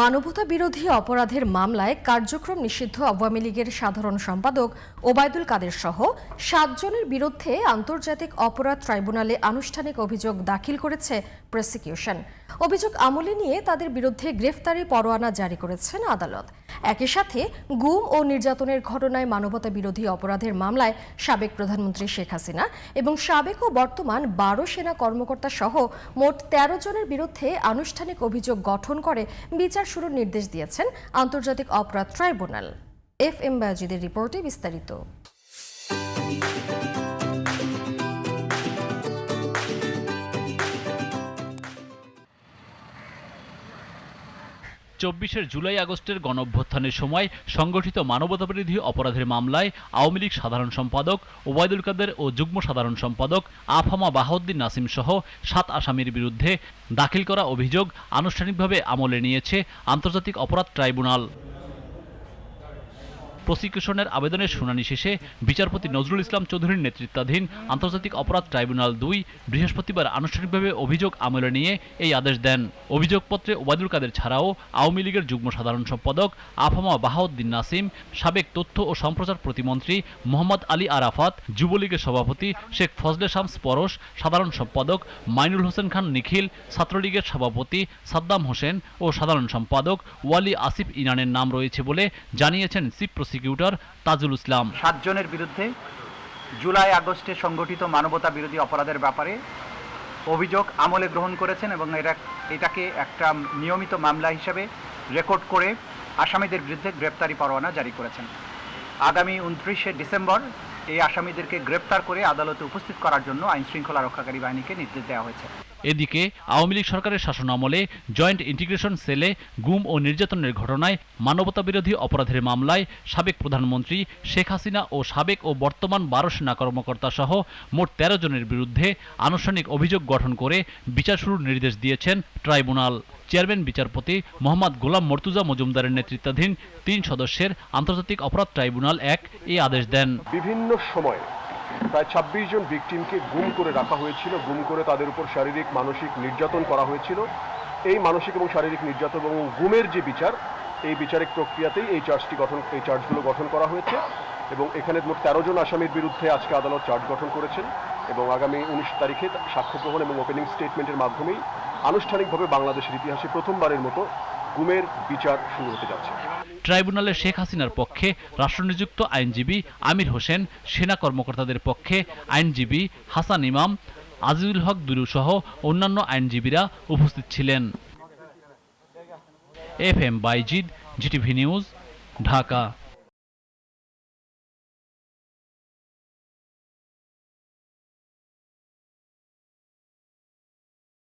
মানবতা বিরোধী অপরাধের মামলায় কার্যক্রম নিষিদ্ধ আওয়ামী লীগের সাধারণ সম্পাদক ওবায়দুল কাদের সহ সাতজনের বিরুদ্ধে আন্তর্জাতিক অপরাধ ট্রাইব্যুনালে আনুষ্ঠানিক অভিযোগ দাখিল করেছে প্রসিকিউশন। অভিযোগ আমলে নিয়ে তাদের বিরুদ্ধে গ্রেফতারি পরোয়ানা জারি করেছেন আদালত। একই সাথে গুম ও নির্যাতনের ঘটনায় মানবতা বিরোধী অপরাধের মামলায় সাবেক প্রধানমন্ত্রী শেখ হাসিনা এবং সাবেক ও বর্তমান বারো সেনা কর্মকর্তা সহ মোট তেরো জনের বিরুদ্ধে আনুষ্ঠানিক অভিযোগ গঠন করে বিচার শুরুর নির্দেশ দিয়েছেন আন্তর্জাতিক অপরাধ ট্রাইব্যুনাল। এফ এম বায়োজিদের রিপোর্টে বিস্তারিত। চব্বিশের জুলাই আগস্টের গণঅভ্যুত্থানের সময় সংগঠিত মানবতাবিরোধী অপরাধের মামলায় আওয়ামী লীগ সাধারণ সম্পাদক, ওবায়দুল কাদের ও যুগ্ম সাধারণ সম্পাদক আফামা বাহাউদ্দিন নাসিম সহ সাত আসামির বিরুদ্ধে দাখিল করা অভিযোগ আনুষ্ঠানিকভাবে আমলে নিয়েছে আন্তর্জাতিক অপরাধ ট্রাইব্যুনাল। প্রসিকিউশনের আবেদনের শুনানি শেষে বিচারপতি নজরুল ইসলাম চৌধুরীর নেতৃত্বাধীন আন্তর্জাতিক অপরাধ ট্রাইব্যুনাল দুই বৃহস্পতিবার আনুষ্ঠানিকভাবে অভিযোগ আমলে নিয়ে এই আদেশ দেন। অভিযোগপত্রে ওবায়দুল কাদের ছাড়াও আওয়ামী লীগের যুগ্ম সাধারণ সম্পাদক আফামা বাহাউদ্দিন নাসিম, সাবেক তথ্য ও সম্প্রচার প্রতিমন্ত্রী মোহাম্মদ আলী আরাফাত, যুবলীগের সভাপতি শেখ ফজলে শামস পরশ, সাধারণ সম্পাদক মাইনুল হোসেন খান নিখিল, ছাত্রলীগের সভাপতি সাদ্দাম হোসেন ও সাধারণ সম্পাদক ওয়ালি আসিফ ইনানের নাম রয়েছে বলে জানিয়েছেন চিফ প্রসিকিউটর তাজুল ইসলাম। সাতজনের বিরুদ্ধে জুলাই আগস্টে সংগঠিত মানবতা বিরোধী অপরাধের ব্যাপারে অভিযোগ আমলে গ্রহণ করেছেন এবং এটা এটাকে একটা নিয়মিত মামলা হিসেবে রেকর্ড করে আসামিদের বিরুদ্ধে গ্রেপ্তারি পরোয়ানা জারি করেছেন। আগামী উনত্রিশে ডিসেম্বর এই আসামিদেরকে গ্রেপ্তার করে আদালতে উপস্থিত করার জন্য আইন শৃঙ্খলা রক্ষাকারী বাহিনীকে নির্দেশ দেওয়া হয়েছে। এদিকে, আওয়ামী লীগ সরকারের শাসনামলে জয়েন্ট ইন্টিগ্রেশন সেলে গুম ও নির্যাতনের ঘটনায় মানবতাবিরোধী অপরাধের মামলায় সাবেক প্রধানমন্ত্রী শেখ হাসিনা ও সাবেক ও বর্তমান বারো সেনা কর্মকর্তা সহ মোট তেরো জনের বিরুদ্ধে আনুষ্ঠানিক অভিযোগ গঠন করে বিচার শুরুর নির্দেশ দিয়েছেন ট্রাইব্যুনাল। চেয়ারম্যান, বিচারপতি মোহাম্মদ গোলাম মর্তুজা মজুমদারের নেতৃত্বাধীন তিন সদস্যের আন্তর্জাতিক অপরাধ ট্রাইব্যুনাল এক এই আদেশ দেন। বিভিন্ন সময়ে প্রায় ছাব্বিশ জন ভিকটিমকে গুম করে রাখা হয়েছিল। গুম করে তাদের উপর শারীরিক, মানসিক নির্যাতন করা হয়েছিল। এই মানসিক এবং শারীরিক নির্যাতন এবং গুমের যে বিচার, এই বিচারিক প্রক্রিয়াতেই এই চার্জটি গঠন, এই চার্জগুলো গঠন করা হয়েছে এবং এখানে মোট তেরো জন আসামির বিরুদ্ধে আজকে আদালত চার্জ গঠন করেছেন এবং আগামী উনিশ তারিখে সাক্ষ্য গ্রহণ এবং ওপেনিং স্টেটমেন্টের মাধ্যমেই আনুষ্ঠানিকভাবে বাংলাদেশের ইতিহাসে প্রথমবারের মতো গুমের বিচার শুরু হতে যাচ্ছে। ট্রাইব্যুনালে শেখ হাসিনার পক্ষে রাষ্ট্রনিযুক্ত আইনজীবী আমির হোসেন, সেনা কর্মকর্তাদের পক্ষে আইনজীবী হাসান ইমাম, আজিজুল হক দুলু সহ অন্যান্য আইনজীবীরা উপস্থিত ছিলেন। F M Bayezid, GTV news, Dhaka.